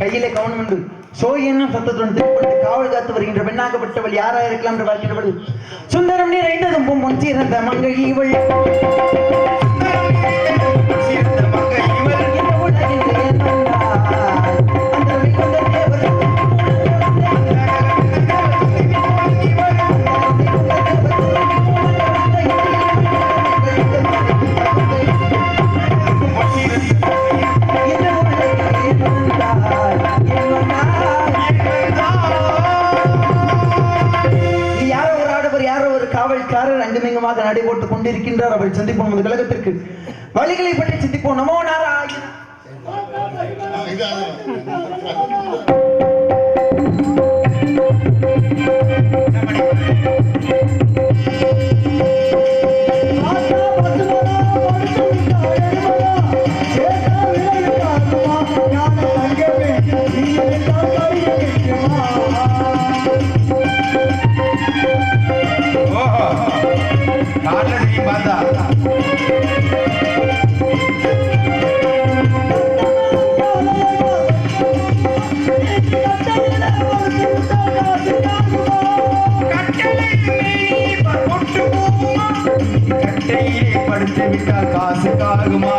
கையிலே கவனம் உண்டு. சோ என்னும் சத்தத்துடன் காவல் காத்து வருகின்ற பெண்ணாகப்பட்டவள் யாரா இருக்கலாம் என்று பார்க்கிறவள் சுந்தரம் நிறைந்ததும் பொன் சீர்ந்த மங்கை இவள். கொண்டிருக்கின்றார். அவரை சந்திப்போம் நமது கழகத்திற்கு. வழிகளை பற்றி சிந்திப்போம். நமோ நாராயண. ஓஹோ. காட்டுல நீ பார்த்தா கட்டையிலே படுத்து விட்டால் காசு காகுமா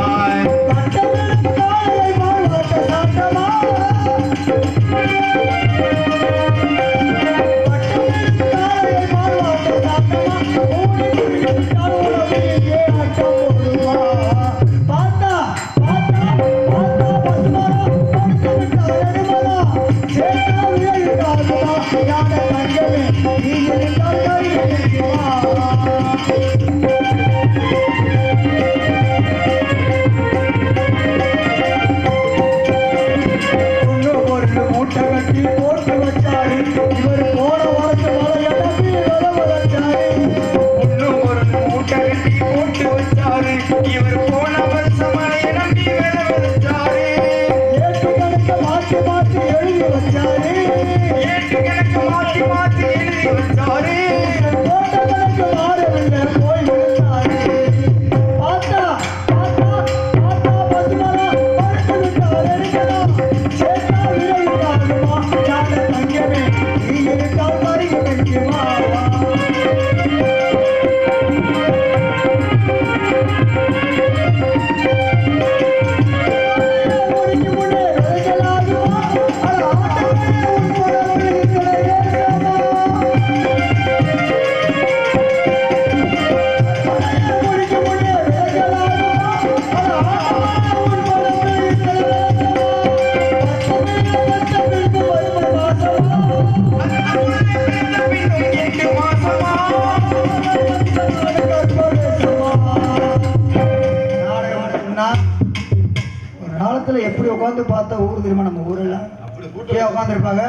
உட்காந்து பார்த்தா ஊர் தெரியுமா நம்ம ஊரெல்லாம்? அப்படியே உட்காந்துருப்பாங்க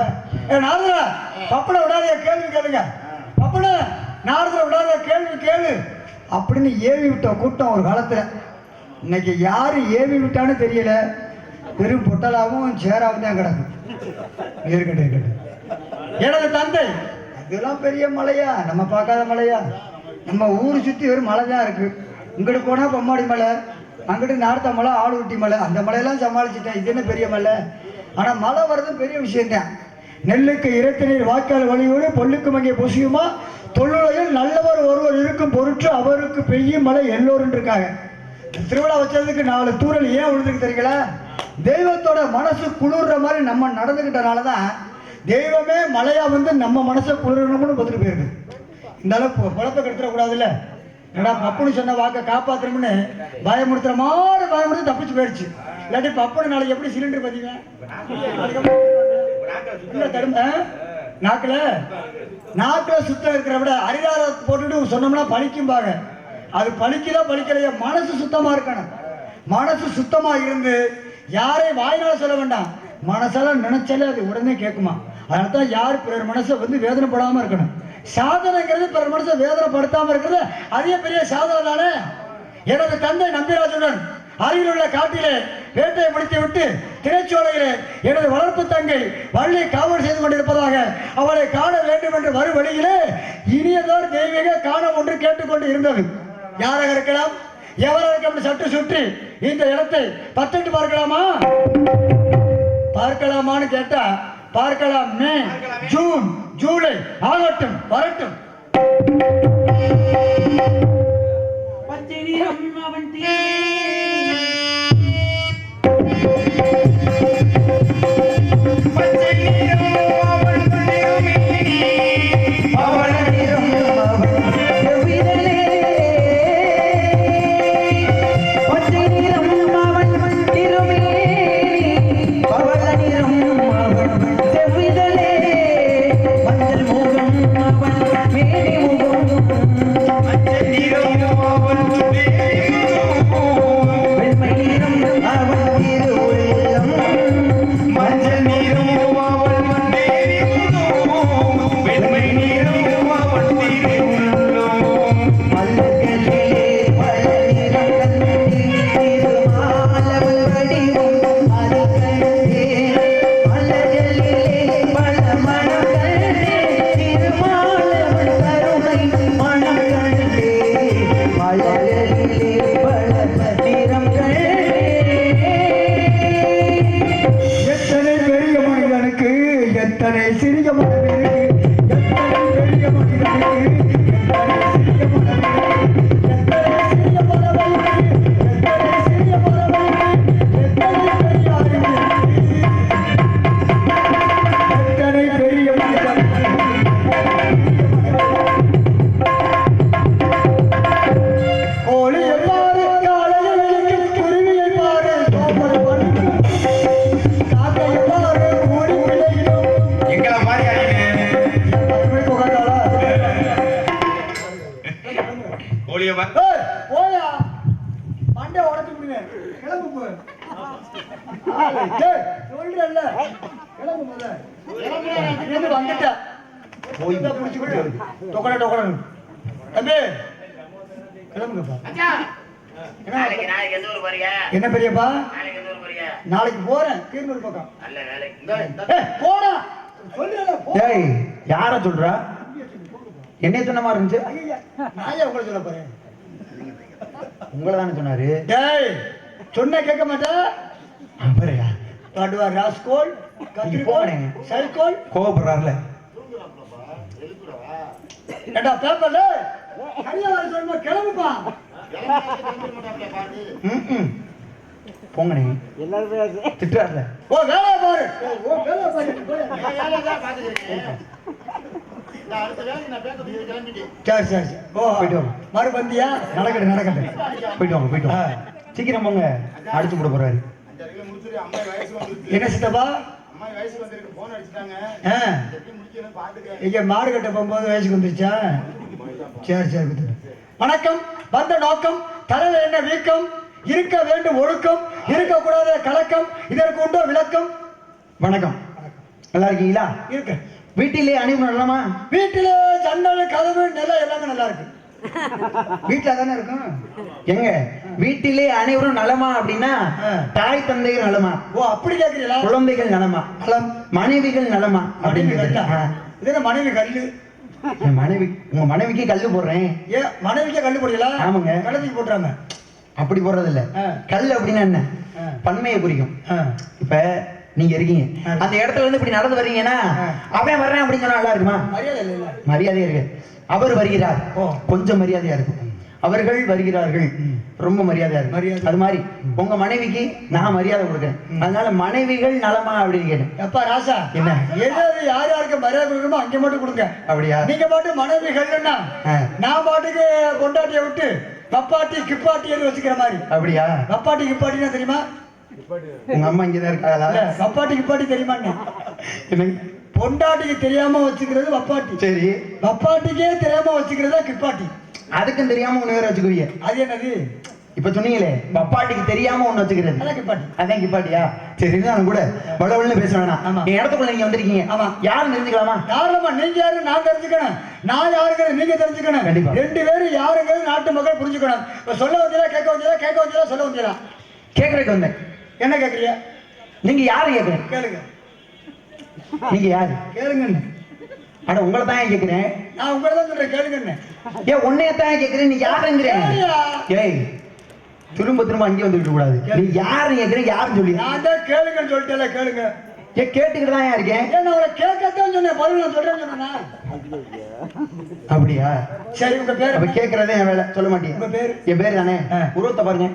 ஏ நாரதா பப்பட விடாத கேள்வி கேளுங்க. பப்பட நாரதா விடாத கேள்வி கேளு. அப்படின்னு ஏவி விட்ட கூட்டம் ஒரு காலத்துல. இன்னைக்கு யாரு ஏவி விட்டான்னு தெரியல. வெறும் பொட்டலாவும் சேராவும் தான் கிடக்கு. இருக்கட்டும் இருக்கட்டும். எனது தந்தை இதெல்லாம் பெரிய மலையா? நம்ம பார்க்காத மலையா? நம்ம ஊர் சுற்றி வெறும் மலை தான் இருக்கு. இங்கிட்டு போனால் பொம்மாடி மலை. அங்கிட்டு நார்த்த மலை ஆளுவட்டி மலை அந்த மலையெல்லாம் சமாளிச்சிட்டேன். இது என்ன பெரிய மலை? ஆனால் மழை வர்றது பெரிய விஷயம்தான். நெல்லுக்கு இறைத்த நீர் வாய்க்கால் வழியோடு பொல்லுக்கு மங்கிய பொசியுமா? தொல்லுலகில் நல்லவர் ஒருவர் இருக்கும் பொருட்டு அவருக்கு பெய்யும் மழை எல்லோரும் இருக்காங்க. திருவிழா வச்சதுக்கு நாலு தூரல் ஏன் விழுந்துருக்கு தெரியுங்களா? தெய்வத்தோட மனசு குளிர்ற மாதிரி நம்ம நடந்துக்கிட்டனால தான் தெய்வமே மழையாக வந்து நம்ம மனசை குளிரணும்னு பார்த்துட்டு போயிருக்கு. இந்த அளவு குழப்ப கெடுத்துடக்கூடாதுல்ல? என்னடா பப்புன்னு சொன்ன வாக்கை காப்பாத்தணும்னு பயமுறுத்துற மாதிரி பயமுறுத்தி தப்பிச்சு போயிடுச்சு. இல்லாட்டி பப்புன்னு நாளைக்கு எப்படி சிலிண்டர் பார்த்தீங்க இல்ல தரும்ப நாக்குல? சுத்தம் இருக்கிற விட அரிதார போட்டுட்டு சொன்னோம்னா பழிக்கும்பாங்க. அது பழிக்கல பழிக்கலையோ மனசு சுத்தமா இருக்கணும். மனசு சுத்தமா இருந்து யாரை வாயினால சொல்ல வேண்டாம். மனசெல்லாம் நினைச்சாலே அது உடனே கேட்குமா? அதனால தான் யார் பிறர் மனசை வந்து வேதனைப்படாம இருக்கணும். சாதனைங்கிறது பிறர் மனசை வேதனைப்படுத்தாம இருக்கிறது. அதே பெரிய சாதனை தானே எனது தந்தை நம்பிராஜுடன் அருகில் உள்ள காட்டிலே வேட்டையை முடித்து விட்டு திரைச்சோலையிலே எனது வளர்ப்பு தங்கை வள்ளி காவல் செய்து கொண்டிருப்பதாக அவளை காண வேண்டும் என்று வரும் வழியிலே இனியதோர் தெய்வீக காண ஒன்று கேட்டுக்கொண்டு இருந்தது. யாராக இருக்கலாம்? எவராக இருக்க சற்று சுற்றி இந்த இடத்தை பத்திட்டு பார்க்கலாமா? பார்க்கலாமான்னு கேட்டா பார்க்கலாம் மே. ஜூன் ஜூலை ஆகட்டும் வரட்டும். பச்சை நிறம் அவன் தீ. கோழியை பா- ஏய், போயா. மண்டை உடைச்சு விடுங்க கிளம்பு போ. சொல்றேன்ல. கிளம்பு முதல்ல. இங்கிருந்து வந்துட்ட போய் புடிச்சு விடு டொக்கட டொக்கட. தம்பி கிளம்புங்கப்பா. என்ன? பெரியப்பா? நாளைக்கு போறேன். கீழ்நூர் பக்கம். போடா. சொல்றேன்ல போ. ஏய் யார சொல்றா? என்னைய சொன்ன மாதிரி இருந்துச்சு. ஐயா, நான் உங்களை சொல்ல போறேன்? உங்களை தானே சொன்னாரு? டேய் சொன்ன கேட்க மாட்டேன் அவரையா பாடுவா ராஸ்கோல் கத்திரிக்கோல். சைக்கோல். கோவப்படுறாருல. ஏண்டா பேப்பர்ல வர சொல்லுமா கிளம்புப்பா. போங்கண்ணே. திட்டுறாருல. ஓ பாரு. ஓ. சரி சரி சரி. ஓ போயிட்டு வாங்க. மறுபந்தியா? நடக்கட்டும் நடக்கட்டும். போயிட்டு வாங்க போயிட்டு வாங்க. சீக்கிரம் போங்க. அடிச்சு போட போறாரு. என்ன சித்தப்பா? மாடு கட்ட போகும்போது வயசுக்கு வந்துருச்சா? சரி சரி. வணக்கம். வந்த நோக்கம் தலையில என்ன வீக்கம்? இருக்க வேண்டும் ஒழுக்கம் இருக்கக்கூடாத கலக்கம் இதற்கு உண்டோ விளக்கம்? வணக்கம். நல்லா இருக்கீங்களா? இருக்கு வீட்டிலே அணிவு நடலாமா வீட்டிலே ஜன்னல் கதவு நிலம் எல்லாமே நல்லா இருக்கு வீட்டுல தானே இருக்கும்? எங்க? வீட்டிலே அனைவரும் நலமா அப்படின்னா. தாய் தந்தைகள் நலமா? ஓ அப்படி கேக்குறீங்களா? குழந்தைகள் நலமா? நலம் மனைவிகள் நலமா? மனைவி அப்படின்னு கல்லா? கேட்டேன். இது என்ன மனைவி கல்லு? மனைவி உங்க மனைவிக்கு கல்லு போடுறேன். ஏன் மனைவிக்கே கல்லு போடல ஆமாங்க. கழுத்துக்கு போட்டுறாங்க. அப்படி போடுறது இல்ல. கல் அப்படின்னா என்ன. பன்மையை குறிக்கும். இப்ப நீங்க இருக்கீங்க. அந்த இடத்துல இருந்து இப்படி நடந்து வர்றீங்கன்னா. அவன் வர்றேன் அப்படின்னு சொன்னா நல்லா இருக்குமா? மரியாதை இருக்கு. அவர் வருகிறார். கொஞ்சம் மரியாதையா இருக்கும் அவர்கள் வருகிறார்கள். ரொம்ப மரியாதையா இருக்கு. மரியாதை. அது மாதிரி உங்க மனைவிக்கு நான் மரியாதை கொடுக்குறேன். அதனால மனைவிகள் நலமா அப்படின்னு கேட்டேன். ராசா? என்ன? எது யார் யாருக்கு மரியாதை கொடுக்கணுமோ அங்க மட்டும் கொடுங்க. அப்படியா? நீங்க பாட்டு மனைவி கல்லுன்னா ஆ. நான் பாட்டுக்கு பொண்டாட்டியை விட்டு பப்பாட்டி கிப்பாட்டி வச்சுக்கிற மாதிரி. அப்படியா? பப்பாட்டி கிப்பாட்டினா தெரியுமா? உங்க அம்மா இங்கதான் இருக்காங்களா? இல்ல, பப்பாட்டி கிப்பாட்டி தெரியுமா எனக்கு பொண்டாட்டிக்கு தெரியாம வச்சுக்கிறது பப்பாட்டி சரி. பப்பாட்டிக்கே தெரியாம வச்சுக்கிறதா கிப்பாட்டி. அதுக்கும் தெரியாம ஒண்ணு வேற வச்சுக்குவீங்க. அது என்னது? இப்ப சொன்னீங்களே பப்பாட்டிக்கு தெரியாம ஒண்ணு வச்சுக்கிறது. அதான் கிப்பாட்டி. அதான் கிப்பாட்டியா? சரி நான் கூட. வளவள்னு பேச வேணாம். ஆமா. என் இடத்துக்குள்ள நீங்க வந்திருக்கீங்க. ஆமா. யாரும் தெரிஞ்சுக்கலாமா? யாரம்மா நீங்க யாரு? நான் தெரிஞ்சுக்கணும். நான் யாருங்கிறது நீங்க தெரிஞ்சுக்கணும். கண்டிப்பா. ரெண்டு பேரும் யாருங்கிறது நாட்டு மக்கள் புரிஞ்சுக்கணும். இப்ப சொல்ல வந்தீங்களா கேட்க வந்தீங்களா கேட்க வந்தீங்களா சொல்ல வந்தீங்களா? கேக்குறதுக்கு வந்தேன். என்ன கேக்குறீங்க? நீங்க யாரு கேக்குறேன் கேளுங்க. நீங்க யாரு? கேளுங்கன்னு அட உங்களை தான் கேக்குறேன்? நான் உங்களை தான் சொல்றேன் கேளுங்கன்னு ஏன் உன்னைய தான் கேக்குறேன்? நீ யாருங்கிறேன். ஏய் திரும்ப திரும்ப அங்கே வந்துட்டு கூடாது நீ யாரு கேக்குறேன் யாருன்னு சொல்லி. நான் தான் கேளுங்கன்னு சொல்லிட்டேன்ல கேளுங்க. ஏ கேட்டுக்கிட்டு தான் இருக்கேன்? ஏன் நான் அவரை கேட்கத்தான் சொன்னேன். பதில் நான் சொல்றேன்னு சொன்னேனா? அப்படியா? சரி உங்க பேர் அப்ப கேக்குறதே என் வேலை. சொல்ல மாட்டேன் உங்க பேரு? என் பேர் தானே. உருவத்தை பாருங்க.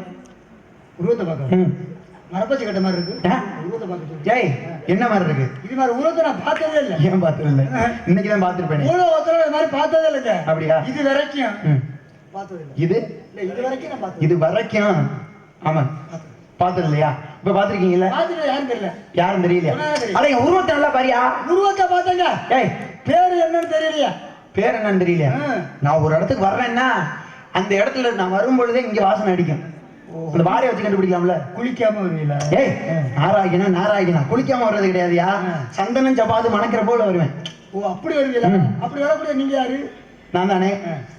உருவத்தை பார்க்க ம். மரப்பச்சு கட்ட மாதிரி இருக்கு. ஏய் என்ன மாதிரி இருக்கு? இது மாதிரி உருவத்தை நான் பார்த்ததே இல்லை. ஏன் பார்த்தது இல்ல இன்னைக்கு தான் பார்த்துருப்பேனே. உருவத்துல இது மாதிரி பார்த்ததே இல்லைங்க அப்படியா? இது வரைக்கும். பார்த்தது இல்லை இது? இல்ல இது வரைக்கும் நான் பார்த்தது இது வரைக்கும்? ஆமா. பார்த்தது இல்லையா இப்ப பாத்திருக்கீங்கல்ல பார்த்துட்டு யாரும் தெரியல. யாரும் தெரியலையா. அட என் உருவத்தை நல்லா பாரியா? உருவத்தை பார்த்தேங்க. ஏய். பேரு என்னன்னு தெரியலையா. பேர் என்னன்னு தெரியலையா. நான் ஒரு இடத்துக்கு வர்றேன்னா அந்த இடத்துல நான் வரும் பொழுதே இங்க வாசனை அடிக்கும். அந்த வாடையை வச்சு கண்டுபிடிக்கலாம்ல குளிக்காம வருவீங்களா? ஏய் நாராயணா நாராயணா. குளிக்காம வர்றது கிடையாதுயா சந்தனம் சப்பாது மணக்கிற போல வருவேன். ஓ அப்படி வருவீங்களா. அப்படி வரக்கூடிய நீங்க யாரு? நான் தானே.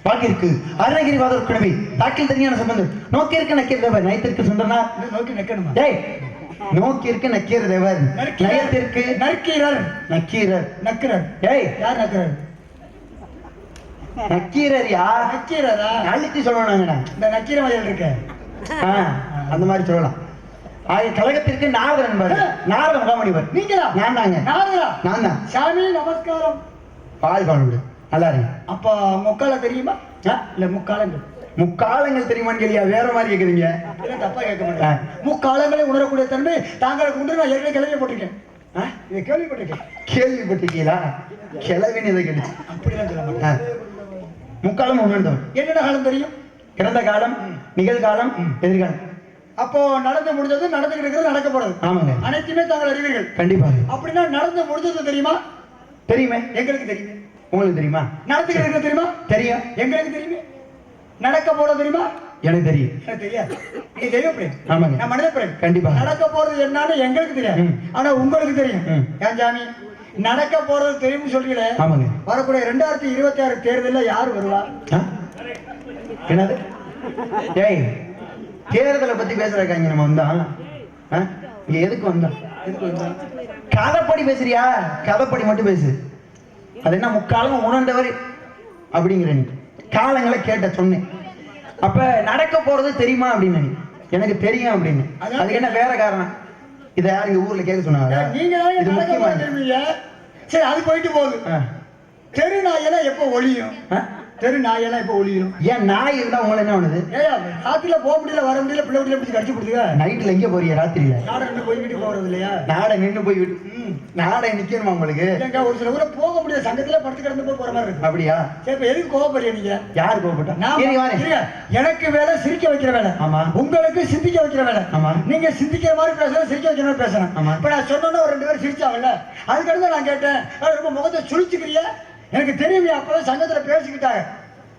பாக்கி இருக்கு. அருணகிரி வாதர் கிழமை. தாக்கில் தனியான சம்பந்தம் நோக்கி இருக்க நக்கீர் தேவர். நயத்திற்கு சுந்தரனா? நோக்கி நிக்கணுமா? ஏய் நோக்கி இருக்க நக்கீர் தேவர். நயத்திற்கு நற்கீரர் நக்கீரர். நக்கிறர் ஏய். யார் நக்கிறர் நக்கீரர் யார்? நக்கீரரா? அழுத்தி சொல்லணுங்கண்ணா இந்த நக்கீர வயல் இருக்க. ஆ, அந்த மாதிரி சொல்லலாம். ஆகிய கழகத்திற்கு நாரதன் என்பவர் நாரத முகாமணிவர் நீங்களா? நான் தாங்க. நாரதா நான் தான். சாமி நமஸ்காரம். பால் காணுடு நல்லா இருங்க. அப்ப முக்கால தெரியுமா? இல்ல முக்காலங்கள். முக்காலங்கள் தெரியுமான்னு கேளியா வேற மாதிரி கேக்குறீங்க இல்ல தப்பா கேட்க மாட்டேன். முக்காலங்களை உணரக்கூடிய தன்மை தாங்களுக்கு உண்டு. நான் ஏற்கனவே கேள்வி போட்டிருக்கேன். ஆ? இதை கேள்விப்பட்டிருக்கேன். கேள்விப்பட்டிருக்கீங்களா? கிளவின்னு இதை கேட்டுச்சு அப்படிலாம் சொல்ல மாட்டேன். ஆ. முக்காலம் உணர்ந்தவன் என்னென்ன காலம் தெரியும்? இறந்த காலம்? நிகழ்காலம் எதிர்காலம். அப்போ நடந்து முடிஞ்சது நடந்துகிட்டு இருக்கிறது நடக்க போறது. ஆமாங்க. அனைத்துமே தாங்கள் அறிவீர்கள் கண்டிப்பாக அப்படின்னா நடந்து முடிஞ்சது தெரியுமா? தெரியுமே. எங்களுக்கு தெரியுமே. உங்களுக்கு தெரியுமா? நடந்துகிட்டு இருக்கிறது தெரியுமா? தெரியும். எங்களுக்கு தெரியுமே. நடக்க போறது தெரியுமா? எனக்கு தெரியும். எனக்கு தெரியாது. நீ தெய்வ பிரேம் ஆமாங்க. நான் மனித பிரேம் கண்டிப்பா. நடக்க போறது என்னன்னு எங்களுக்கு தெரியாது. ஆனா உங்களுக்கு தெரியும். ஏன் சாமி? நடக்க போறது தெரியும்னு சொல்றீங்களே. ஆமாங்க. வரக்கூடிய ரெண்டாயிரத்தி இருபத்தி ஆறு தேர்தல்ல யார் வருவா? என்னது? ஏய் தேர்தலை பத்தி பேசுறக்காங்க நம்ம வந்தோம்? இங்க எதுக்கு வந்தோம்? கதைப்படி பேசுறியா? கதைப்படி மட்டும் பேசு. அது என்ன முக்காலம் உணர்ந்தவர் அப்படிங்கிற நீ காலங்களை கேட்ட சொன்னேன். அப்ப நடக்க போறது தெரியுமா அப்படின்னு நீ. எனக்கு தெரியும் அப்படின்னு. அதுக்கு என்ன வேற காரணம்? இதை யார் இங்க ஊர்ல கேட்க சொன்னாங்க? நீங்க இது முக்கியமா சரி அது போயிட்டு போகுது. தெரு நாயெல்லாம் எப்போ ஒழியும்? தெரு நாயெல்லாம் எப்போ ஒழியும் ஏன் நாய் இருந்தா உங்களை என்ன ஏயா ராத்திரில போக முடியல வர முடியல பிள்ளை பிள்ளை பிடிச்சி கடிச்சு கொடுத்துக்க? நைட்ல எங்க போறீங்க ராத்திரியில? நாடை ரெண்டு போய் வீட்டுக்கு போறது இல்லையா? நாடை நின்னு போய் விட்டு நாடை நிக்கணுமா உங்களுக்கு? ஒரு சில ஊர்ல போக முடியாது சங்கத்துல படுத்து கிடந்து போய் போற மாதிரி இருக்கு. அப்படியா? சரி இப்ப எதுக்கு கோவப்படுறீங்க நீங்க? யார் கோபப்பட்டா நான். எனக்கு வேலை சிரிக்க வைக்கிற வேலை. ஆமா. உங்களுக்கு சிந்திக்க வைக்கிற வேலை. ஆமா. நீங்க சிந்திக்கிற மாதிரி பேசணும் சிரிக்க வைக்கிற மாதிரி பேசணும். ஆமா. இப்ப நான் சொன்னோன்னா ஒரு ரெண்டு பேரும் சிரிச்சாங்கல்ல. அதுக்கடுத்து நான் கேட்டேன் "ஏய், ரொம்ப முகத்தை சுழிச்சுக்கிறிய எனக்கு தெரியுமே அப்பதான் சங்கத்துல பேசிக்கிட்டாங்க.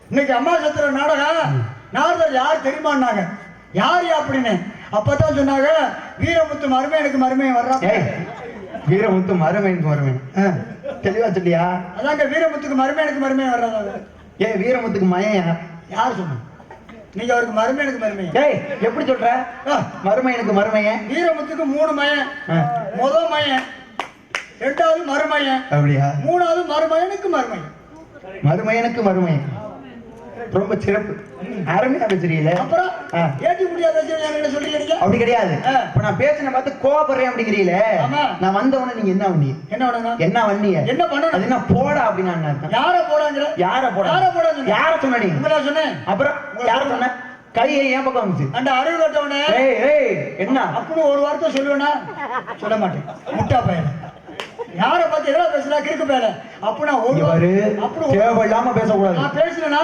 இன்னைக்கு அம்மா சத்திர நாடகம் நாரதர் யார் தெரியுமான்னாங்க. யார் அப்படின்னு? அப்பதான் சொன்னாங்க வீரமுத்து மருமை எனக்கு மருமையை வர்றா. வீரமுத்து மருமை ஆ, தெளிவா சொல்லியா? அதாங்க வீரமுத்துக்கு மருமை எனக்கு மருமையை வர்றதா? ஏ வீரமுத்துக்கு மயன் யார்? சொன்னா? நீங்க அவருக்கு மருமை எனக்கு மருமை. ஏய் எப்படி சொல்ற? மருமையனுக்கு மருமையன் வீரமுத்துக்கு மூணு மயன் ஆ, முத மயன் ரெண்டாவது மருமயன் அப்படியா? மூணாவது மருமயனுக்கு மருமயன் மருமையனுக்கு மருமையன் ரொம்ப சிறப்பு. அருமையா பேசுறீங்களே. அப்புறம். ஏற்றி முடியாத என்ன சொல்றீங்க அப்படி கிடையாது. இப்ப நான் பேசின பார்த்து கோவப்படுறேன் அப்படிங்கிறீங்களே. நான் வந்தவன நீங்க என்ன பண்ணி என்ன பண்ணுங்க என்ன வண்டிய என்ன பண்ணணும்? அது என்ன போடா அப்படின்னு நான். யார போடாங்கிற? யார போட? யார போடாங்க யார சொன்ன நீ? உங்களா சொன்னேன். அப்புறம் யார சொன்ன? கையை ஏன் பக்கம் வந்துச்சு அந்த அறிவு கட்டவனே. என்ன? அப்படின்னு ஒரு வார்த்தை சொல்லுவேனா? சொல்ல மாட்டேன். முட்டா பையன் யார பத்தி எதா பேசுறா கிறுக்கு பேர அப்ப நான் ஒரு அப்படி தேவையில்லாம பேசக்கூடாது. நான் பேசுறேனா?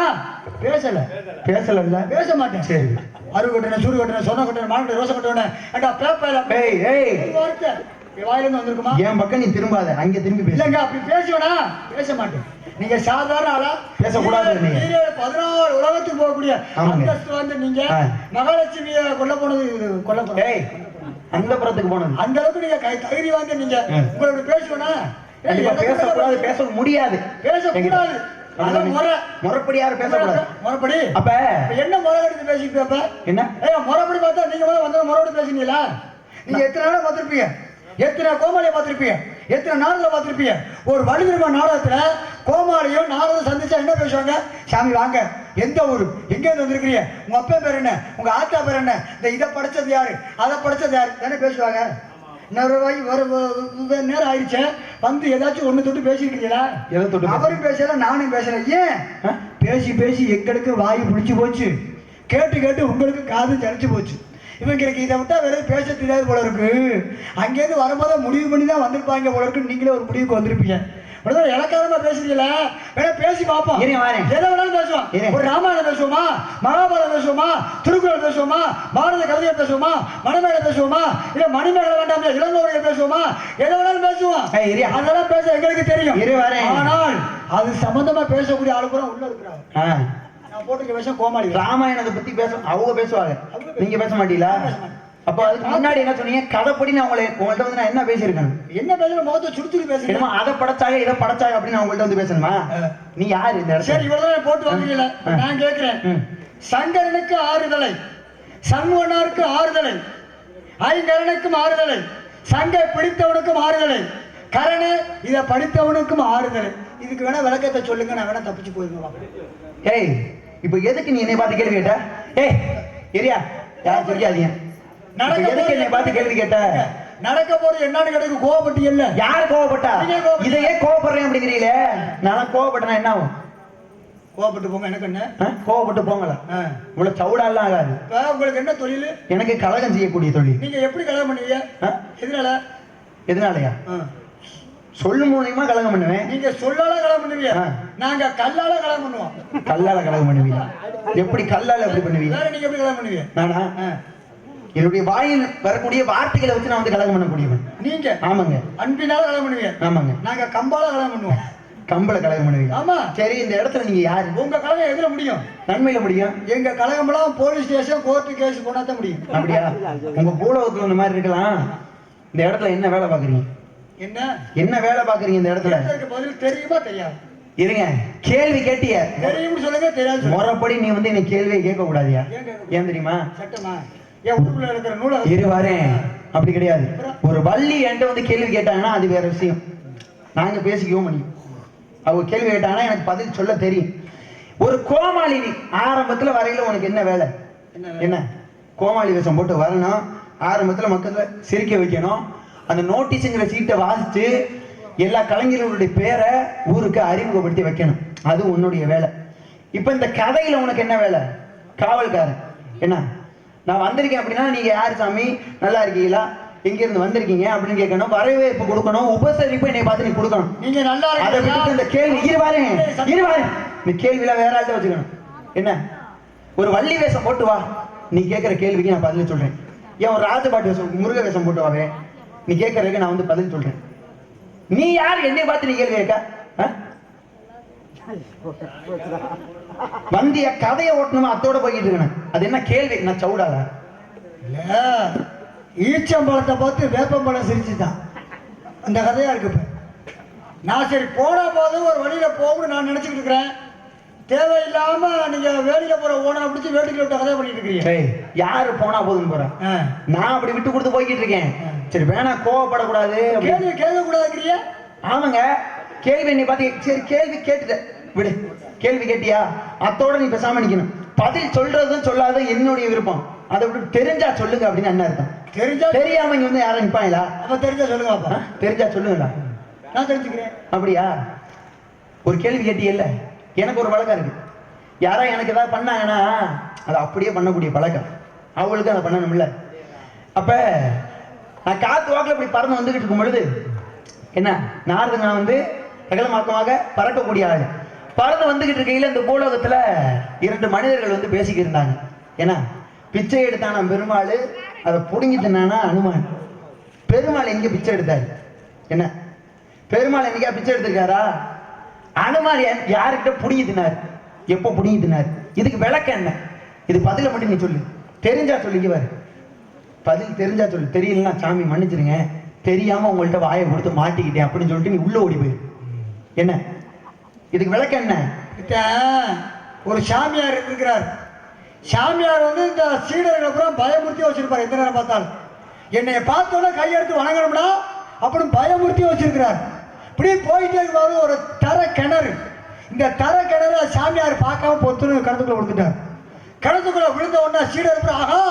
பேசல. பேசல பேச மாட்டேன். சரி. அருவு கட்டண சூடு கட்டண சொன்ன கட்டண மாடு ரோச கட்டண அண்டா பேப்பையில ஏய் ஏய். ஒரு வார்த்தை. என் வாயில இருந்து வந்திருக்குமா? என் பக்கம் நீ திரும்பாத. அங்க திரும்பி பேசு. இல்லங்க அப்படி பேசுவேனா? பேச மாட்டேன். நீங்க சாதாரண ஆளா? பேசக்கூடாது நீங்க. பதினாறு உலகத்துக்கு போகக்கூடிய. அந்தஸ்து வந்து நீங்க. மகாலட்சுமிய கொல்ல போனது கொல்ல ஏய் அந்த புறத்துக்கு போனது. அந்த அளவுக்கு நீங்க கை தகுதி வாங்க நீங்க ம். உங்களை இப்படி பேசுவேனா பேசக்கூடாது பேச முடியாது. பேசக்கூடாது. முறைப்படி யாரும் பேசக்கூடாது. முறைப்படி? அப்ப என்ன முறை எடுத்து பேசிட்டு அப்ப என்ன? முறைப்படி பார்த்தா நீங்க முதல்ல வந்து முறைப்படி பேசுனீங்களா? நீங்க எத்தனை நாளை பார்த்திருப்பீங்க? எத்தனை கோமாளியை பார்த்திருப்பீங்க? எத்தனை நாடகத்தை பார்த்திருப்பீங்க? ஒரு வடிவிரும நாடகத்துல கோமாளியும் நாடகம் சந்திச்சா என்ன பேசுவாங்க? சாமி வாங்க. எந்த ஊரு? எங்க இருந்து வந்திருக்கிறீங்க? உங்க அப்பா பேர் என்ன? உங்க ஆத்தா பேர் என்ன? இந்த இதை படிச்சது யாரு? அதை படிச்சது யாரு? தானே பேசுவாங்க? இன்னொரு வாய் வர வ- வ- நேரம் ஆயிடுச்சு. வந்து ஏதாச்சும் ஒண்ணு தொட்டு பேசியிருக்கீங்களா எதை தொட்டு அவரும் பேசல நானும் பேசல. ஏன்? பேசி பேசி எங்களுக்கு வாய் பிடிச்சு போச்சு. கேட்டு கேட்டு உங்களுக்கு காது ஜலிச்சு போச்சு. இவங்களுக்கு இதை விட்டா வேற பேச தெரியாது போல இருக்கு. அங்கேருந்து வரும்போது முடிவு பண்ணி தான் வந்திருப்பாங்க போல இருக்கு நீங்களே ஒரு முடிவுக்கு வந்திருப்பீங்க. பிரதர் இலக்காரமா பேசுறீங்களா? வேணா பேசி பார்ப்போம். எதை வேணாலும் பேசுவோம். ஒரு ராமாயணம் பேசுவோமா? மகாபாரதம் பேசுவோமா? திருக்குறள் பேசுவோமா? பாரத கவிதை பேசுவோமா? மணிமேகலை பேசுவோமா? இல்ல மணிமேகலை வேண்டாம் இளங்கோவர்கள் பேசுவோமா? எதை வேணாலும் பேசுவோம். அதெல்லாம் பேச எங்களுக்கு தெரியும். ஆனால் அது சம்பந்தமா பேசக்கூடிய ஆளு கூட உள்ள இருக்கிறாங்க. போட்டிருக்க விஷயம் கோமாளி ராமாயணத்தை பத்தி பேச அவங்க பேசுவாங்க. நீங்க பேச மாட்டீங்களா? அப்ப அதுக்கு முன்னாடி என்ன சொன்னீங்க? கதைப்படி நான் உங்களை உங்கள்ட்ட வந்து நான் என்ன பேசியிருக்கேன்? என்ன பேசுற முகத்தை பேசுறீங்க என்னமோ அதை படைச்சாங்க இதை படைச்சாங்க அப்படின்னு நான் உங்கள்ட்ட வந்து பேசணுமா? நீ யாரு இந்த சரி இவ்வளவுதான் போட்டு வாங்குறீங்களா. நான் கேட்கிறேன். சங்கரனுக்கு ஆறுதலை சண்முகனாருக்கு ஆறுதலை ஐங்கரனுக்கும் ஆறுதலை சங்கை பிடித்தவனுக்கும் ஆறுதலை கரணு இதை படித்தவனுக்கும் ஆறுதலை. இதுக்கு வேணா விளக்கத்தை சொல்லுங்க நான் வேணா தப்பிச்சு போயிருங்க ஏய் இப்போ எதுக்கு நீ என்னை பார்த்து கேள்வி கேட்ட? ஏய் ஏரியா யாரும் தெரியாதீங்க இப்ப எதுக்கு என்னை பார்த்து கேள்வி கேட்ட? நடக்க போறது என்னன்னு கேட்டு கோவப்பட்டி இல்ல. யார் கோவப்பட்டா. இதையே கோவப்படுறேன் அப்படிங்கிறீங்களே? நான் கோவப்பட்டேன்னா என்ன ஆகும்? கோவப்பட்டு போங்க எனக்கு என்ன? கோவப்பட்டு போங்களா. இவ்வளவு சவுடாலாம் ஆகாது. உங்களுக்கு என்ன தொழில்? எனக்கு கலகம் செய்யக்கூடிய தொழில். நீங்க எப்படி கல்யாணம் பண்ணுவீங்க? எதனால? எதனாலயா? ஆ. சொல்லு மூலியமா கலகம் பண்ணுவேன். நீங்க சொல்லால கல்யாணம் பண்ணுவீங்க. நாங்க கல்லால கல்யாணம் பண்ணுவோம். கல்லால கலகம் பண்ணுவீங்க. எப்படி கல்லால எப்படி பண்ணுவீங்க? வேற நீங்க எப்படி கல்யாணம் பண்ணுவீங்க? நானா. என்னுடைய வாயில் வரக்கூடிய வார்த்தைகளை வச்சு நான் வந்து கலகம் பண்ணக்கூடியவன். நீங்க ஆமாங்க. அன்பினால கல்யாணம் பண்ணுவீங்க. ஆமாங்க. நாங்க கம்பால கல்யாணம் பண்ணுவோம். கம்பள கலகம் பண்ணுவீங்க. ஆமா. சரி இந்த இடத்துல நீங்க யாரு? உங்க கழகம் எதுல முடியும்? நன்மையில முடியும். எங்க கழகமெல்லாம் போலீஸ் ஸ்டேஷன் கோர்ட்டு கேஸ் போனா தான் முடியும். அப்படியா? உங்க பூலோகத்துல இந்த மாதிரி இருக்கலாம். இந்த இடத்துல என்ன வேலை பாக்குறீங்க என்ன? என்ன வேலை பாக்குறீங்க இந்த இடத்துல? பதில் தெரியுமா தெரியாது. இருங்க கேள்வி கேட்டிய. தெரியும்னு சொல்லுங்க தெரியாது. முறைப்படி நீ வந்து என்ன கேள்வியே கேட்க கூடாதியா ஏன் தெரியுமா? சட்டமா? என் உடுப்புல இருக்கிற நூலை இரு வரேன். அப்படி கிடையாது. ஒரு வள்ளி என்கிட்ட வந்து கேள்வி கேட்டாங்கன்னா அது வேற விஷயம். நாங்க பேசிக்கவும் முடியும். அவங்க கேள்வி கேட்டாங்கன்னா எனக்கு பதில் சொல்ல தெரியும். ஒரு கோமாளினி ஆரம்பத்துல வரையில உனக்கு என்ன வேலை? என்ன கோமாளி வேஷம் போட்டு வரணும். ஆரம்பத்துல மக்களை சிரிக்க வைக்கணும். அந்த நோட்டீஸுங்கிற சீட்டை வாசிச்சு எல்லா கலைஞர்களுடைய பேரை ஊருக்கு அறிமுகப்படுத்தி வைக்கணும். அது உன்னுடைய வேலை. இப்ப இந்த கதையில உனக்கு என்ன வேலை? காவல்காரன். என்ன? நான் வந்திருக்கேன் அப்படின்னா நீங்க யார் சாமி? நல்லா இருக்கீங்களா? எங்க இருந்து வந்திருக்கீங்க அப்படின்னு கேட்கணும். வரவேற்பு கொடுக்கணும். உபசரிப்பு என்னை பார்த்து நீ கொடுக்கணும். நீங்க நல்லா அதை விட்டுட்டு இந்த கேள்வி இருவாரு இருவாரு இந்த கேள்வியில வேற ஆள்கிட்ட வச்சுக்கணும். என்ன? ஒரு வள்ளி வேஷம் போட்டு வா. நீ கேட்கிற கேள்விக்கு நான் பதில் சொல்றேன். ஏன் ஒரு ராஜபாட்டு வேஷம் முருக வேஷம் போட்டு வாவே. நீ கேட்கறதுக்கு நான் வந்து பதில் சொல்றேன். நீ யார்? என்னை பார்த்து நீ கேள்வி கேட்க? வந்திய கதையை ஓட்டணுமா? அத்தோட போய்கிட்டு இருக்கணும் அது என்ன கேள்வி? நான் சவுடால இல்ல. ஈச்சம்பழத்தை பார்த்து வேப்பம்பழம் சிரிச்சுதான். அந்த கதையா இருக்கு நான் சரி போனா போதும் ஒரு வழியில போகணும்னு நான் நினைச்சுக்கிட்டு இருக்கிறேன். தேவையில்லாம நீங்க வேடியில போற ஓனரை பிடிச்சி வேடிக்கை விட்ட கதை பண்ணிட்டு இருக்கிறீங்க. யாரு போனா போதும் போறேன். நான் அப்படி விட்டு கொடுத்து போய்கிட்டு இருக்கேன். சரி வேணா கோவப்படக்கூடாது கேள்வி கேட்க கூடாதுங்கிறிய ஆமாங்க. கேள்வி என்னை பார்த்து சரி கேள்வி கேட்டுட்ட. விடு. கேள்வி கேட்டியா? அத்தோட நீ பேசாம நிக்கணும். பதில் சொல்றதும் சொல்லாத என்னுடைய விருப்பம். அதை விட்டு தெரிஞ்சா சொல்லுங்க அப்படின்னு என்ன அர்த்தம் தெரிஞ்சா? தெரியாம இங்க வந்து யாரும் நிப்பாங்களா? அப்ப தெரிஞ்சா சொல்லுங்க? அப்பா. தெரிஞ்சா சொல்லுங்களா நான் தெரிஞ்சுக்கிறேன். அப்படியா? ஒரு கேள்வி கேட்டியல்ல? எனக்கு ஒரு பழக்கம் இருக்கு. யாரா எனக்கு ஏதாவது பண்ணாங்கன்னா அதை அப்படியே பண்ணக்கூடிய பழக்கம். அவங்களுக்கு அதை பண்ணணும்ல. அப்ப நான் காத்து வாக்கில் இப்படி பறந்து வந்துகிட்டு இருக்கும் பொழுது என்ன நாரதங்க வந்து அகலமாக்கமாக பறக்கக்கூடிய ஆள். பறந்து வந்துகிட்டு இருக்கையில் இந்த பூலோகத்தில் இரண்டு மனிதர்கள் வந்து பேசிக்கிட்டு இருந்தாங்க. ஏன்னா பிச்சை எடுத்தான பெருமாள் அதை புடுங்கி தின்னானா அனுமான். பெருமாள் எங்கே பிச்சை எடுத்தார்? என்ன பெருமாள் என்னைக்கா பிச்சை எடுத்திருக்காரா? அனுமான் யாருக்கிட்ட யார்கிட்ட எப்போ புடிங்கி தினார் இதுக்கு விளக்கம் என்ன? இது பதில மட்டும் நீ சொல்லு. தெரிஞ்சா சொல்லிக்குவார் பதில் தெரிஞ்சா சொல்லு. தெரியலன்னா சாமி மன்னிச்சிருங்க. தெரியாம உங்கள்ட்ட வாயை கொடுத்து மாட்டிக்கிட்டேன் அப்படின்னு சொல்லிட்டு நீ உள்ள ஓடி போயிரு. என்ன? இதுக்கு விளக்கம் என்ன? ஒரு சாமியார் இருக்கிறார் சாமியார் வந்து இந்த சீடர்களை பூரா பயமுறுத்தி வச்சிருப்பார். எந்த நேரம் பார்த்தாலும். என்னை பார்த்தோன்னே கையெடுத்து வணங்கணும்னா அப்படின்னு பயமுறுத்தி வச்சிருக்கிறார். இப்படி போயிட்டே இருக்கும்போது ஒரு தர கிணறு இந்த தர கிணறு சாமியார் பார்க்காம பொத்துன்னு கிணத்துக்குள்ள விழுந்துட்டார். கிணத்துக்குள்ள விழுந்த உடனே சீடர் ஆகா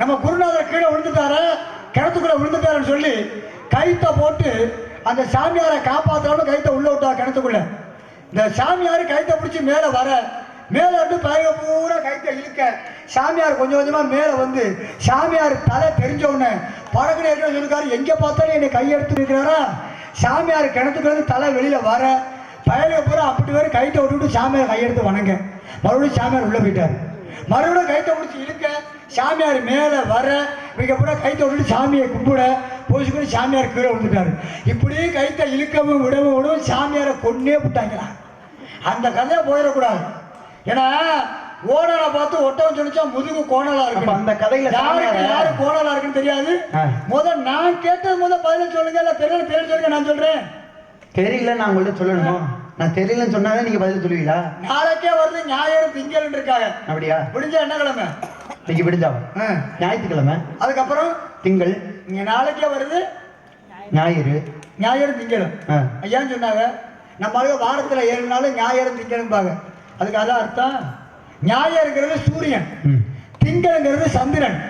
நம்ம குருநாதர் கீழே விழுந்துட்டாரு கிணத்துக்குள்ள விழுந்துட்டாருன்னு சொல்லி கைத்தை போட்டு அந்த சாமியாரை காப்பாற்றணும்னு கைத்தை உள்ள விட்டா கிணத்துக்குள்ள. இந்த சாமியார் கைத்தை பிடிச்சி மேலே வர மேலே வந்து பயிர பூரா கைத்தை இழுக்க சாமியார் கொஞ்சம் கொஞ்சமா மேலே வந்து சாமியார் தலை தெரிஞ்ச உடனே படகுல என்ன சொல்லிருக்காரு எங்க பார்த்தாலும் என்னை கையெடுத்து இருக்கிறாரா? சாமியார் கிணத்துக்குள்ள தலை வெளியில வர பழைய பூரா அப்படி வரை கைத்தை விட்டுட்டு சாமியார் கையெடுத்து வணங்க. மறுபடியும் சாமியார் உள்ள போயிட்டார். மறுபடியும் கைத்தை பிடிச்சி இழுக்க சாமியார் மேலே வர இவங்க பூரா கைத்தை விட்டுட்டு சாமியை கும்பிட போச்சுக்கூட சாமியார் கீழே விழுந்துட்டாரு. இப்படியே கைத்தை இழுக்கவும் விடவும் விடவும் சாமியாரை கொன்னே விட்டாங்களா? அந்த கதையை போயிடக்கூடாது. ஏன்னா ஓனரை பார்த்து ஒட்டவன் சொல்லிச்சா முதுகு கோணலா இருக்கு. அந்த கதையில யாருக்கு சாமியாரை- யாரு? கோணலா இருக்குன்னு தெரியாது? ஆ. முத நான் கேட்டது முத பதில் சொல்லுங்க இல்ல தெரியல தெரியல சொல்லுங்க நான் சொல்றேன். தெரியல நான் உங்கள்ட்ட சொல்லணுமோ? நான் தெரியலன்னு சொன்னாதான் நீங்க பதில் சொல்லுவீங்களா? நாளைக்கே வருது ஞாயிறு திங்கள் இருக்காங்க. அப்படியா? முடிஞ்ச என்ன கிழமை இன்னைக்கு விடிஞ்சாவா. ஞாயிற்றுக்கிழமை. அதுக்கப்புறம் திங்கள். இங்க நாளைக்கே வருது ஞாயிறு. ஞாயிறு திங்கள். ஆ. ஐயான்னு சொன்னாங்க. நம்ம ஆளுங்க வாரத்துல ஏழு நாள் ஞாயிறு திங்கள்பாங்க. அதுக்கு அதான் அர்த்தம். ஞாயிறுங்கிறது சூரியன். திங்கள்ங்கிறது சந்திரன்.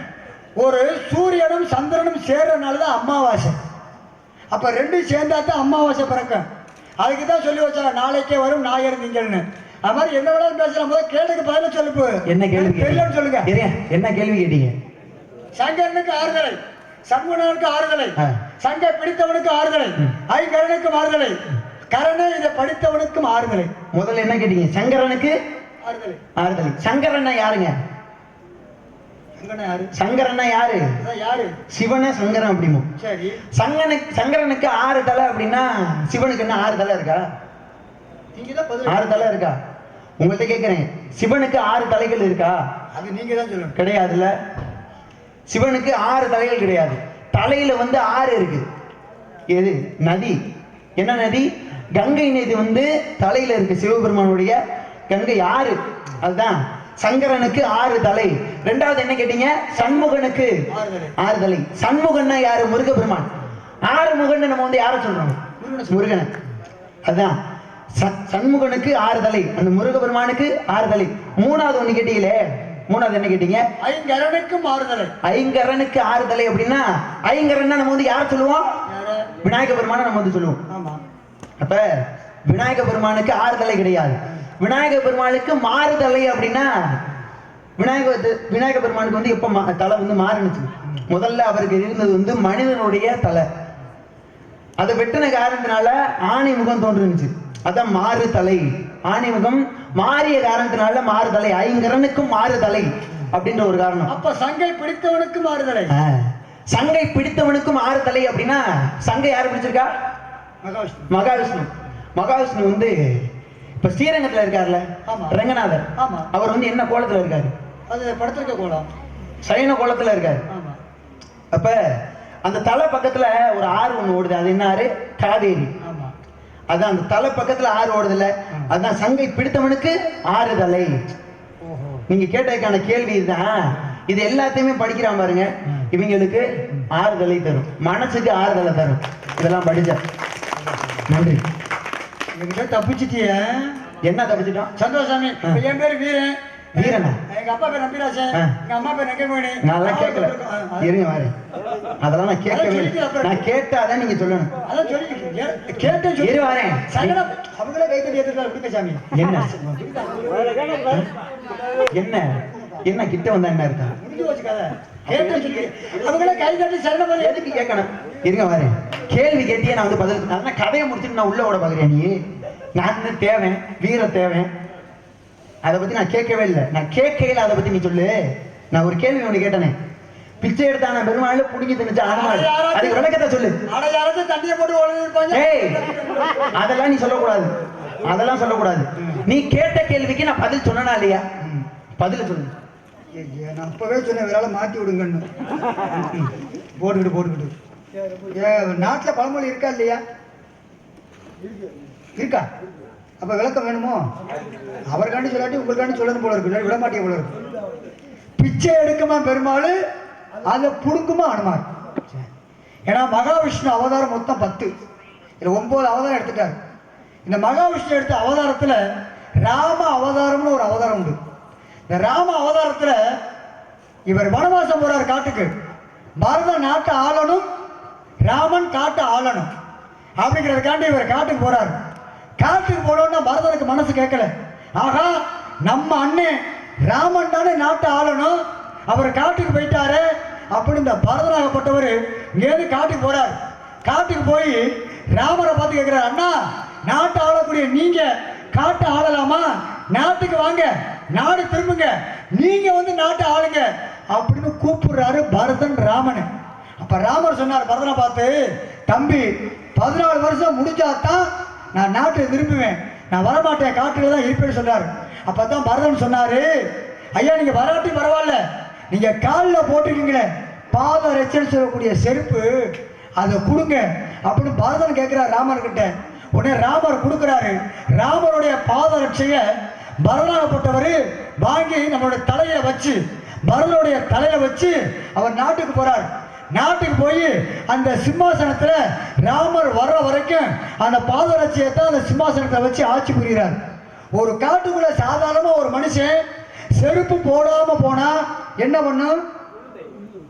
ஒரு சூரியனும் சந்திரனும் சேர்றதுனால தான் அமாவாசை. அப்ப ரெண்டும் சேர்ந்தா தான் அமாவாசை பிறக்கும். அதுக்கு தான் சொல்லி வச்சாங்க நாளைக்கே வரும் ஞாயிறு திங்கள்னு. அது மாதிரி என்ன வேணாலும் பேசலாம். போது கேட்டுக்கு பதில சொல்லுப்பு. என்ன கேள்வி தெரியலன்னு சொல்லுங்க. என்ன கேள்வி கேட்டீங்க? சங்கரனுக்கு ஆறுதலை சண்முகனுக்கு ஆறுதலை. சங்கை பிடித்தவனுக்கு ஆறுதலை ஐங்கரனுக்கும் ஆறுதலை கரணை இதை படித்தவனுக்கும் ஆறுதலை. முதல்ல என்ன கேட்டீங்க? சங்கரனுக்கு ஆறுதலை. ஆறுதல். சங்கரன்னா யாருங்க? சங்கரன்னா யாரு? யாரு? சிவனே சங்கரன் அப்படிமோ. சரி. சங்கனுக்கு சங்கரனுக்கு ஆறு தலை அப்படின்னா சிவனுக்கு என்ன ஆறு தலை இருக்கா? ஆறு தலை இருக்கா? உங்கள்ட்ட கேட்கிறேன் சிவனுக்கு ஆறு தலைகள் இருக்கா? அது நீங்க தான் சொல்லணும். கிடையாதுல்ல. சிவனுக்கு ஆறு தலைகள் கிடையாது. தலையில வந்து ஆறு இருக்கு. எது? நதி. என்ன நதி? கங்கை நதி வந்து தலையில இருக்கு. சிவபெருமானுடைய கங்கை ஆறு. அதுதான். சங்கரனுக்கு ஆறு தலை. ரெண்டாவது என்ன கேட்டீங்க? சண்முகனுக்கு ஆறு தலை. சண்முகன்னா யாரு? முருகபெருமான் ஆறு முகன்னு நம்ம வந்து யாரை சொல்றோம்? முருகனை அதான். ச- சண்முகனுக்கு ஆறு தலை. அந்த முருகபெருமானுக்கு ஆறு தலை. மூணாவது ஒண்ணு கேட்டீங்களே? மூணாவது என்ன கேட்டீங்க? ஐங்கரனுக்கும் ஆறுதலை ஐங்கரனுக்கு ஆறு தலை அப்படின்னா ஐங்கரன்னா நம்ம வந்து யாரை சொல்லுவோம்? விநாயக பெருமானை நம்ம வந்து சொல்லுவோம். அப்ப விநாயக பெருமானுக்கு ஆறு தலை கிடையாது. விநாயக பெருமானுக்கு மாறு தலை அப்படின்னா விநாயக விநாயக பெருமானுக்கு வந்து எப்ப தலை வந்து மாறுனுச்சு? முதல்ல அவருக்கு இருந்தது வந்து மனிதனுடைய தலை. அதை வெட்டின காரணத்தினால ஆணை முகம் தோன்றுனுச்சு. அதான் மாறு தலை ஆணை முகம் மாறிய காரணத்தினால மாறு தலை ஐங்கரனுக்கும் மாறு தலை அப்படின்ற ஒரு காரணம். அப்ப சங்கை பிடித்தவனுக்கும் ஆறுதலை ஆ. சங்கை பிடித்தவனுக்கும் ஆறு தலை அப்படின்னா சங்கை யாரு பிடிச்சிருக்கா? மகாவிஷ்ணு. மகாவிஷ்ணு. மகாவிஷ்ணு வந்து இப்ப ஸ்ரீரங்கத்துல இருக்காருல்ல. ரங்கநாதர். ஆமா. அவர் வந்து என்ன கோலத்துல இருக்காரு? அது படுத்திருக்க கோலம். சயன கோலத்துல இருக்காரு. அப்ப அந்த தலை பக்கத்துல ஒரு ஆறு ஒண்ணு ஓடுது. அது என்ன ஆறு காவேரி அதான் அந்த தலை பக்கத்துல ஆறு ஓடுதுல்ல. அதான் சங்கை பிடித்தவனுக்கு ஆறு தலை. நீங்க கேட்டதுக்கான கேள்வி இதுதான். இது எல்லாத்தையுமே படிக்கிறான் பாருங்க. இவங்களுக்கு ஆறுதலை தரும். மனசுக்கு ஆறுதலை தரும். இதெல்லாம் படிச்ச. நன்றி. என்கிட்ட தப்பிச்சிட்டிய. என்ன தப்பிச்சிட்டோம் சந்தோஷாமி என் பேரு வீரன். வீரனா? எங்க அப்பா பேர். எங்க அம்மா பேர் நெங்கமணி நான்லாம் கேட்கல. இருங்க அதெல்லாம் நான் கேட்கவே. நான் கேட்டாதான் நீங்க சொல்லணும். அதான் சொல்லிக்கிட்டு கேட்டேன் சொல்லி வரேன். சங்கடம் அவங்களே கை தட்டி ஏத்துட்டா விடுங்க சாமி என்ன என்ன? என்ன? கிட்ட வந்தா என்ன இருக்கா முடிஞ்சு சொல்லி அவங்களே கை தட்டி சரணம் எதுக்கு கேட்கணும். இருங்க வாரு கேள்வி கேட்டியே நான் வந்து பதில் நான் கதையை முடிச்சுட்டு நான் உள்ள ஓட பாக்குறேன் நீ. நான் தேவை வீர தேவை. அதை பத்தி நான் கேட்கவே இல்லை. நான் கேட்கையில அதை பத்தி நீ சொல்லு. நான் ஒரு கேள்வி ஒண்ணு கேட்டனே. பிச்சை எடுத்தான பெருமாள் புடிங்கி திணிச்ச ஆனமாள் அதுக்கு விளக்கத்தை சொல்லு. யாராவது தண்ணியை போட்டு ஏய் அதெல்லாம் நீ சொல்லக்கூடாது. அதெல்லாம் சொல்லக்கூடாது. நீ கேட்ட கேள்விக்கு நான் பதில் சொன்னனா இல்லையா? பதில சொல்லு. நான் அப்பவே சொன்னேன் வேற மாற்றி விடுங்கன்னு. போட்டுக்கிட்டு போட்டுக்கிட்டு. நாட்டில் பழமொழி இருக்கா இல்லையா? இருக்கா? அப்ப விளக்கம் வேணுமோ? அவருக்காண்டி சொல்லாட்டி உங்களுக்காண்டி சொல்லணும் போல இருக்கு. இல்லாட்டி விட மாட்டேங்க போல இருக்கு. பிச்சை எடுக்குமா பெருமாள்? அதை புடுங்குமா அனுமார்? ஏன்னா மகாவிஷ்ணு அவதாரம் மொத்தம் பத்து. இதில் ஒன்பது அவதாரம் எடுத்துட்டார். இந்த மகாவிஷ்ணு எடுத்த அவதாரத்தில் ராம அவதாரம்னு ஒரு அவதாரம் உண்டு. இந்த ராம அவதாரத்தில் இவர் வனவாசம் போறார் காட்டுக்கு. பரத நாட்டை ஆளணும் ராமன் காட்டை ஆளணும். அப்படிங்கிறதுக்காண்டி இவர் காட்டுக்கு போறார். காட்டுக்கு போனோம்னா பரதனுக்கு மனசு கேட்கல. ஆகா நம்ம அண்ணன் ராமன் தானே நாட்டை ஆளணும் அவர் காட்டுக்கு போயிட்டாரு அப்படின்னு இந்த பரதனாகப்பட்டவர் இங்கேருந்து காட்டுக்கு போறார். காட்டுக்கு போய் ராமரை பார்த்து கேட்கிறார் அண்ணா நாட்டை ஆளக்கூடிய நீங்க காட்டை ஆளலாமா? நாட்டுக்கு வாங்க. நாடு திரும்புங்க. நீங்க வந்து நாட்டை ஆளுங்க. அப்படின்னு கூப்பிடுறாரு பரதன் ராமன். அப்ப ராமர் சொன்னார் பரதனை பார்த்து தம்பி பதினாலு வருஷம் முடிஞ்சாதான் நான் நாட்டை திரும்புவேன். நான் வரமாட்டேன். காட்டுல தான் இருப்பேன்னு சொன்னார். அப்பதான் பரதன் சொன்னாரு ஐயா நீங்க வராட்டி பரவாயில்ல. நீங்க காலில் போட்டிருக்கீங்களே. பாத ரச்சல் சொல்லக்கூடிய செருப்பு அதை கொடுங்க. அப்படின்னு பரதன் கேட்கிறார் ராமர் கிட்ட உடனே ராமர் கொடுக்குறாரு. ராமருடைய பாத ரட்சையை பரதாகப்பட்டவர் வாங்கி நம்மளுடைய தலையில வச்சு பரதனுடைய தலையில வச்சு அவர் நாட்டுக்கு போறார். நாட்டுக்கு போய் அந்த சிம்மாசனத்துல ராமர் வர்ற வரைக்கும் அந்த பாதரட்சியத்தை அந்த சிம்மாசனத்தை வச்சு ஆட்சி புரிகிறார். ஒரு காட்டுக்குள்ள சாதாரணமா ஒரு மனுஷன் செருப்பு போடாம போனா என்ன பண்ணும்?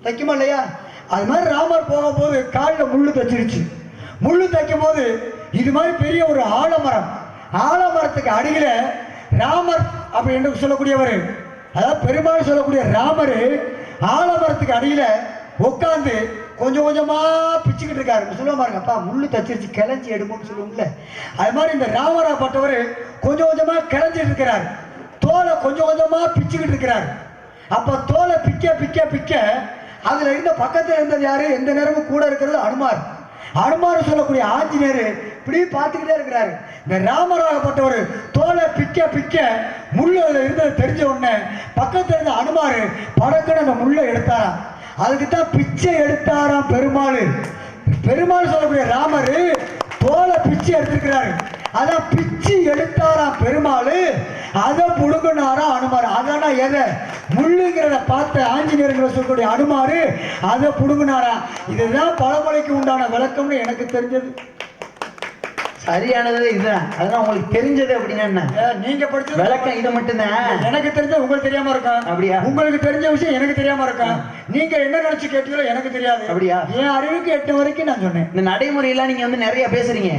தைக்குமா இல்லையா? அது மாதிரி ராமர் போகும்போது காலில் முள்ளு தைச்சிருச்சு. முள்ளு தைக்கும் போது இது மாதிரி பெரிய ஒரு ஆலமரம். ஆலமரத்துக்கு அடியில் ராமர் அப்படி என்று சொல்லக்கூடியவர். அதாவது பெருமாள் சொல்லக்கூடிய ராமர் ஆலமரத்துக்கு அடியில் உட்காந்து கொஞ்சம் கொஞ்சமாக பிச்சுக்கிட்டு இருக்காரு. சொல்ல பாருங்க அப்பா முள்ளு தச்சிருச்சு கிளஞ்சி எடுப்போம்னு சொல்லுவோம்ல. அது மாதிரி இந்த ராமராப்பட்டவர் கொஞ்சம் கொஞ்சமாக கிளஞ்சிட்டு இருக்கிறார். தோலை கொஞ்சம் கொஞ்சமாக பிச்சுக்கிட்டு இருக்கிறார். அப்போ தோலை பிக்க பிக்க பிக்க அதில் இருந்த பக்கத்தில் இருந்தது யாரு? எந்த நேரமும் கூட இருக்கிறது அனுமார். அனுமார் சொல்லக்கூடிய ஆஞ்சநேயர் இப்படி பார்த்துக்கிட்டே இருக்கிறாரு. இந்த ராமராகப்பட்டவர் தோலை பிக்க பிக்க முள்ளில் இருந்தது தெரிஞ்ச உடனே பக்கத்தில் இருந்த அனுமார் படக்குன்னு அந்த முள்ளை எடுத்தாராம். அதுக்கு தான் பிச்சை எடுத்தாராம் பெருமாள். பெருமாள் சொல்லக்கூடிய ராமர் தோலை பிச்சை எடுத்திருக்கிறாரு. அதான் பிச்சு எடுத்தாராம் பெருமாள். அதை புடுங்கினாராம் அனுமார். அதானா எதை? முள்ளுங்கிறத பார்த்த ஆஞ்சநேயர்கிற சொல்லக்கூடிய அனுமார் அதை புடுங்கினாராம். இதுதான் பழமொழிக்கு உண்டான விளக்கம்னு எனக்கு தெரிஞ்சது. சரியானது இதுதான். அதெல்லாம் உங்களுக்கு தெரிஞ்சது அப்படின்னா என்ன? நீங்க படிச்சது விளக்கம் இது மட்டும்தான். எனக்கு தெரிஞ்ச உங்களுக்கு தெரியாம இருக்கும் அப்படியா? உங்களுக்கு தெரிஞ்ச விஷயம் எனக்கு தெரியாம இருக்கும் நீங்க என்ன நினைச்சு கேட்டீங்களோ எனக்கு தெரியாது. அப்படியா? என் அறிவுக்கு எட்டு வரைக்கும் நான் சொன்னேன். இந்த நடைமுறையெல்லாம் நீங்க வந்து நிறைய பேசுறீங்க.